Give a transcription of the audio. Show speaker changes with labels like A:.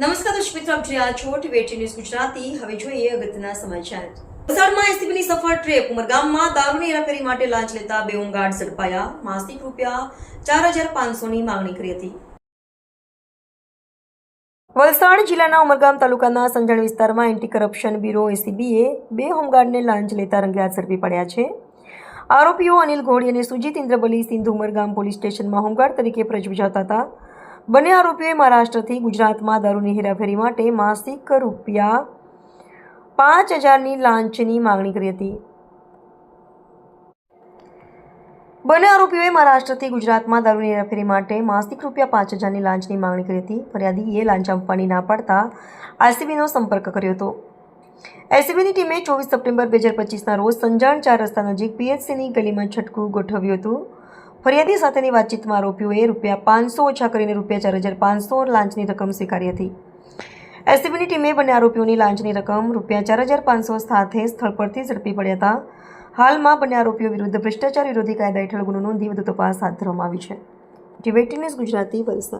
A: નમસ્કાર દર્શક મિત્રો, આપ જોઈ રહ્યા છો ટીવી ન્યૂઝ ગુજરાતી. હવે જોઈએ અગત્યના સમાચાર. વલસાડમાં એસીબીની સફળ ટ્રેપ ઉમરગામમાં દારૂની હેરાફેરી માટે લાંચ લેતા બે હોમગાર્ડ ઝડપાયા. માસિક રૂપિયા ચાર હજાર પાંચસોની માંગણી કરી હતી. વલસાડ જિલ્લાના ઉમરગામ તાલુકાના સંજણ વિસ્તારમાં એન્ટી કરપ્શન બ્યુરો એસીબીએ બે હોમગાર્ડને લાંચ લેતા રંગેહાથ ઝડપી પડ્યા છે. આરોપીઓ અનિલ ઘોડી અને સુજીત ઇન્દ્રબલી સિંધુ ઉમરગામ પોલીસ સ્ટેશનમાં હોમગાર્ડ તરીકે ફરજ બજાવતા હતા. બંને આરોપીઓએ મહારાષ્ટ્રથી ગુજરાતમાં દારૂની હેરાફેરી માટે માસિક રૂપિયા પાંચ હજારની લાંચની માંગણી કરી હતી. બંને આરોપીઓએ મહારાષ્ટ્રથી ગુજરાતમાં દારૂની હેરાફેરી માટે માસિક રૂપિયા પાંચ હજારની લાંચની માંગણી કરી હતી. ફરિયાદીએ લાંચ આપવાની ના પાડતા આઈસીબીનો સંપર્ક કર્યો હતો. એસીબીની ટીમે ચોવીસ સપ્ટેમ્બર બે હજાર પચીસના રોજ સંજાણ ચાર રસ્તા નજીક પીએચસીની ગલીમાં છટકું ગોઠવ્યું હતું. ફરિયાદી સાથેની વાતચીતમાં આરોપીઓએ રૂપિયા પાંચસો ઓછા કરીને રૂપિયા ચાર હજાર પાંચસો લાંચની રકમ સ્વીકારી હતી. એસસીબીની ટીમે બંને આરોપીઓની લાંચની રકમ રૂપિયા ચાર હજાર પાંચસો સાથે સ્થળ પરથી ઝડપી પડ્યા હતા. હાલમાં બંને આરોપીઓ વિરુદ્ધ ભ્રષ્ટાચાર વિરોધી કાયદા હેઠળ ગુનો નોંધી વધુ તપાસ હાથ ધરવામાં આવી છે. ટીવેટી ગુજરાતી વલસાડ.